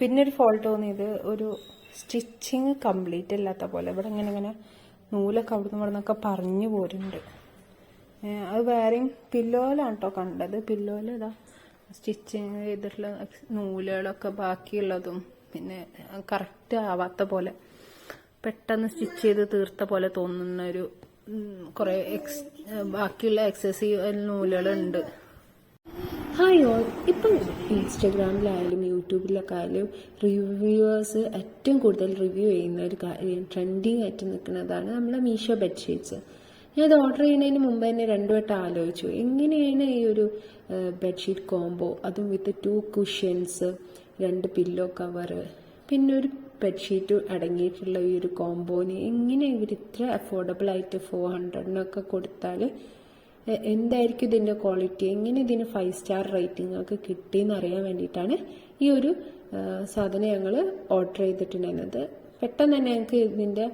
പിന്നെ ഒരു ഫോൾട്ട് തോന്നിയത് ഒരു സ്റ്റിച്ചിങ് കംപ്ലീറ്റ് ഇല്ലാത്ത പോലെ. ഇവിടെ ഇങ്ങനെ ഇങ്ങനെ നൂലൊക്കെ അവിടുന്ന് ഇവിടെ നിന്നൊക്കെ പറഞ്ഞു പോരുന്നുണ്ട്. അത് വേറെയും പില്ലോയിലാണ് കേട്ടോ കണ്ടത് പില്ലോയിൽ ഇതാ സ്റ്റിച്ചിങ് ചെയ്തിട്ടുള്ള നൂലുകളൊക്കെ ബാക്കിയുള്ളതും പിന്നെ കറക്റ്റ് ആവാത്ത പോലെ. പെട്ടെന്ന് സ്റ്റിച്ച് ചെയ്ത് തീർത്ത പോലെ തോന്നുന്ന ഒരു കുറെ എക്സ് ബാക്കിയുള്ള എക്സസീവ് നൂലുകളുണ്ട്. ഹായ് ഓൾ ഇപ്പം ഇൻസ്റ്റഗ്രാമിലായാലും യൂട്യൂബിലൊക്കെ ആയാലും റിവ്യൂവേഴ്സ് ഏറ്റവും കൂടുതൽ റിവ്യൂ ചെയ്യുന്ന ഒരു കാര്യം ട്രെൻഡിങ് ആയിട്ട് നിൽക്കുന്നതാണ് നമ്മളെ മീഷോ ബെഡ്ഷീറ്റ്സ് ഞാൻ ഇത് ഓർഡർ ചെയ്യുന്നതിന് മുമ്പ് തന്നെ രണ്ടു വട്ടം ആലോചിച്ചു. എങ്ങനെയാണ് ഈ ഒരു ബെഡ്ഷീറ്റ് കോംബോ അതും വിത്ത് ടു കുഷ്യൻസ് രണ്ട് പില്ലോ കവർ പിന്നെ ഒരു ബെഡ്ഷീറ്റ് അടങ്ങിയിട്ടുള്ള ഈ ഒരു കോംബോന് എങ്ങനെ ഇവർ ഇത്ര അഫോർഡബിൾ ആയിട്ട് ഫോർ ഹൺഡ്രഡിനൊക്കെ കൊടുത്താൽ എന്തായിരിക്കും ഇതിന്റെ ക്വാളിറ്റി എങ്ങനെ ഇതിന് ഫൈവ് സ്റ്റാർ റേറ്റിംഗ് ഒക്കെ കിട്ടിയെന്ന് അറിയാൻ വേണ്ടിയിട്ടാണ് ഈ ഒരു സാധനം ഞങ്ങൾ ഓർഡർ ചെയ്തിട്ടുണ്ടായിരുന്നത്. പെട്ടെന്ന് തന്നെ ഞങ്ങൾക്ക് ഇതിന്റെ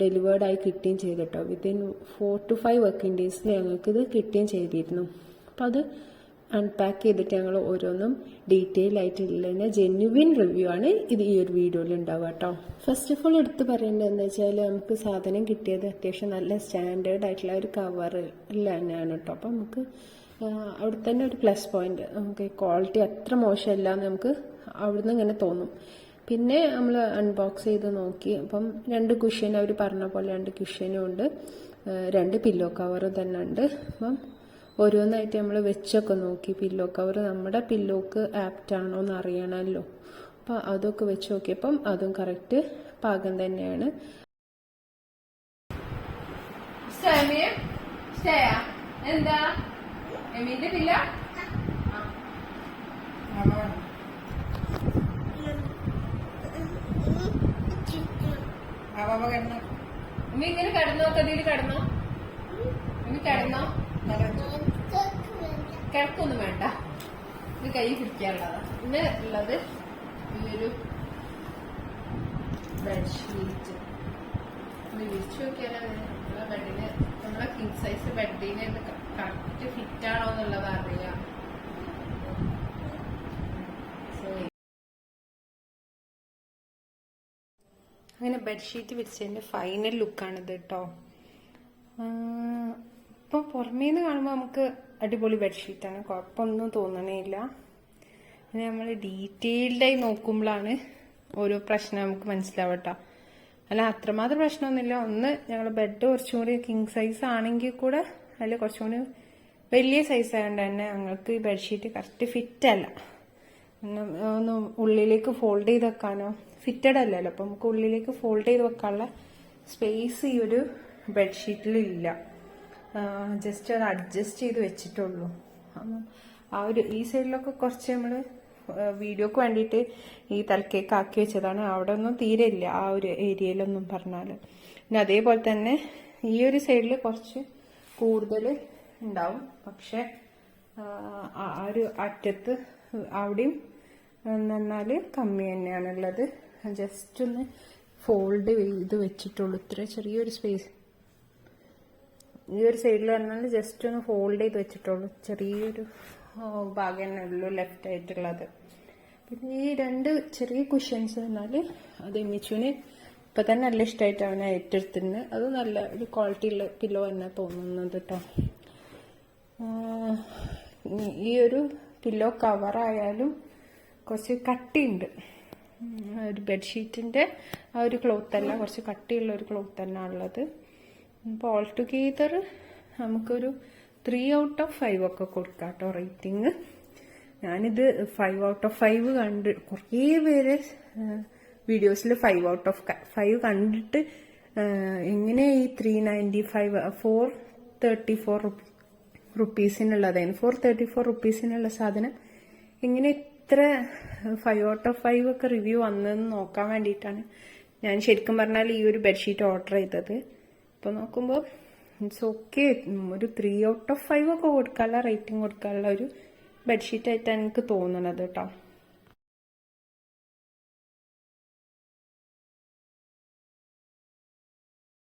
ഡെലിവേർഡ് ആയി കിട്ടുകയും ചെയ്തിട്ടോ within four to five working ഡേയ്സിൽ ഇത് കിട്ടുകയും ചെയ്തിരുന്നു. അപ്പോൾ അത് അൺപാക്ക് ചെയ്തിട്ട് ഞങ്ങൾ ഓരോന്നും ഡീറ്റെയിൽ ആയിട്ടുള്ള ജെന്യുവിൻ റിവ്യൂ ആണ് ഇത് ഈ ഒരു വീഡിയോയിൽ ഉണ്ടാവുക കേട്ടോ. ഫസ്റ്റ് ഓഫ് ഓൾ എടുത്ത് പറയേണ്ടത് എന്താ വെച്ചാൽ നമുക്ക് സാധനം കിട്ടിയത് അത്യാവശ്യം നല്ല സ്റ്റാൻഡേർഡ് ആയിട്ടുള്ള ഒരു കവർ തന്നെയാണ് കേട്ടോ. അപ്പം നമുക്ക് അവിടെ തന്നെ ഒരു പ്ലസ് പോയിന്റ് നമുക്ക് ക്വാളിറ്റി അത്ര മോശമല്ല എന്ന് നമുക്ക് അവിടുന്ന് ഇങ്ങനെ തോന്നും. പിന്നെ നമ്മൾ അൺബോക്സ് ചെയ്ത് നോക്കി. അപ്പം രണ്ട് കുഷ്യൻ അവർ പറഞ്ഞ പോലെ രണ്ട് കുഷ്യനും ഉണ്ട്. രണ്ട് പില്ലോ കവറും തന്നെ ഉണ്ട്. അപ്പം ഓരോന്നായിട്ട് നമ്മൾ വെച്ചൊക്കെ നോക്കി പില്ലോ കവർ നമ്മുടെ പില്ലോക്ക് ആപ്റ്റ് ആണോ എന്ന് അറിയണമല്ലോ. അപ്പൊ അതൊക്കെ വെച്ച് നോക്കിയപ്പം അതും കറക്റ്റ് പാകം തന്നെയാണ്. എന്താ? എമീന്റെ പില്ല ഇങ്ങനെ കിടന്നോ? കതിയിൽ കിടന്നോ? ഇനി കിടന്നോ? കിടക്കൊന്നും വേണ്ട. ഇത് കൈ പിടിക്കാനുള്ളതാ. പിന്നെ ഉള്ളത് ഈ ഒരു ബെഡ്ഷീറ്റ് ഒന്ന് വിരിച്ചു നോക്കിയാലാണ് നമ്മളെ ബെഡിന് നമ്മളെ കിങ് സൈസ് ബെഡിന് കറക്റ്റ് ഫിറ്റ് ആണോ എന്നുള്ളത് അറിയാം. അങ്ങനെ ബെഡ്ഷീറ്റ് വിരിച്ചതിന്റെ ഫൈനൽ ലുക്കാണിത് കേട്ടോ ഇപ്പോൾ പുറമേന്ന് കാണുമ്പോ കാണുമ്പോൾ നമുക്ക് അടിപൊളി ബെഡ്ഷീറ്റാണ്. കുഴപ്പമൊന്നും തോന്നണേയില്ല. പിന്നെ നമ്മൾ ഡീറ്റെയിൽഡായി നോക്കുമ്പോഴാണ് ഓരോ പ്രശ്നം നമുക്ക് മനസ്സിലാവട്ടോ അല്ല അത്രമാത്രം പ്രശ്നമൊന്നുമില്ല. ഒന്ന് ഞങ്ങൾ ബെഡ് കുറച്ചും കൂടി കിങ് സൈസ് ആണെങ്കിൽ കൂടെ അതിൽ കുറച്ചും കൂടി വലിയ സൈസ് ആയതുകൊണ്ട് തന്നെ ഞങ്ങൾക്ക് ഈ ബെഡ്ഷീറ്റ് കറക്റ്റ് ഫിറ്റ് അല്ല. ഒന്ന് ഉള്ളിലേക്ക് ഫോൾഡ് ചെയ്ത് വെക്കാനോ ഫിറ്റഡ് അല്ലല്ലോ. അപ്പം നമുക്ക് ഉള്ളിലേക്ക് ഫോൾഡ് ചെയ്ത് വെക്കാനുള്ള സ്പേസ് ഈ ഒരു ബെഡ്ഷീറ്റിലില്ല ജസ്റ്റ് അത് അഡ്ജസ്റ്റ് ചെയ്ത് വെച്ചിട്ടുള്ളൂ. ആ ഒരു ഈ സൈഡിലൊക്കെ കുറച്ച് നമ്മൾ വീഡിയോക്ക് വേണ്ടിയിട്ട് ഈ തലക്കേക്ക് ആക്കി വെച്ചതാണ്. അവിടെ ഒന്നും തീരെ ഇല്ല ആ ഒരു ഏരിയയിലൊന്നും പറഞ്ഞാൽ പിന്നെ അതേപോലെ തന്നെ ഈ ഒരു സൈഡിൽ കുറച്ച് കൂടുതൽ ഉണ്ടാവും. പക്ഷെ ആ ഒരു അറ്റത്ത് അവിടെയും എന്നാൽ കമ്മി തന്നെയാണുള്ളത്. ജസ്റ്റ് ഒന്ന് ഫോൾഡ് ചെയ്ത് വെച്ചിട്ടുള്ളൂ. ഇത്ര ചെറിയൊരു സ്പേസ് ഈ ഒരു സൈഡിൽ വന്നാൽ ജസ്റ്റ് ഒന്ന് ഫോൾഡ് ചെയ്ത് വെച്ചിട്ടുള്ളൂ. ചെറിയൊരു ആ, ഭാഗം തന്നെ ഉള്ളൂ ലെഫ്റ്റ് ആയിട്ടുള്ളത്. പിന്നെ ഈ രണ്ട് ചെറിയ കുഷ്യൻസ് പറഞ്ഞാൽ അത് മിച്ചുവിന് ഇപ്പം തന്നെ നല്ല ഇഷ്ടമായിട്ട് അവനെ ഏറ്റെടുത്തിന് അത് നല്ല ഒരു ക്വാളിറ്റി ഉള്ള പില്ലോ തന്നെ തോന്നുന്നത് കേട്ടോ ഈ ഒരു പില്ലോ കവറായാലും കുറച്ച് കട്ടിയുണ്ട്. ഒരു ബെഡ്ഷീറ്റിന്റെ ആ ഒരു ക്ലോത്ത് അല്ല കുറച്ച് കട്ടിയുള്ള ഒരു ക്ലോത്ത് തന്നെ ഉള്ളത്. അപ്പോൾ ഓൾ ടുഗെദർ നമുക്കൊരു ത്രീ ഔട്ട് ഓഫ് ഫൈവ് ഒക്കെ കൊടുക്കാം കേട്ടോ റേറ്റിംഗ് ഞാനിത് ഫൈവ് ഔട്ട് ഓഫ് ഫൈവ് കണ്ട് കുറേ പേര് വീഡിയോസിൽ ഫൈവ് ഔട്ട് ഓഫ് ഫൈവ് കണ്ടിട്ട് എങ്ങനെ ഈ three ninety five four thirty four റുപ്പീസിനുള്ളതായിരുന്നു four thirty four റുപ്പീസിനുള്ള സാധനം എങ്ങനെ ഇത്ര ഫൈവ് ഔട്ട് ഓഫ് ഫൈവ് ഒക്കെ റിവ്യൂ വന്നതെന്ന് നോക്കാൻ വേണ്ടിയിട്ടാണ് ഞാൻ ശരിക്കും പറഞ്ഞാൽ ഈ ഒരു ബെഡ്ഷീറ്റ് ഓർഡർ ചെയ്തത്. ഇപ്പോൾ നോക്കുമ്പോൾ ഇറ്റ്സ് ഓക്കെ ഒരു ത്രീ ഔട്ട് ഓഫ് ഫൈവ് ഒക്കെ കൊടുക്കാനുള്ള റേറ്റിംഗ് കൊടുക്കാനുള്ള ഒരു ബെഡ്ഷീറ്റ് ആയിട്ടാണ് എനിക്ക് തോന്നുന്നത് കേട്ടോ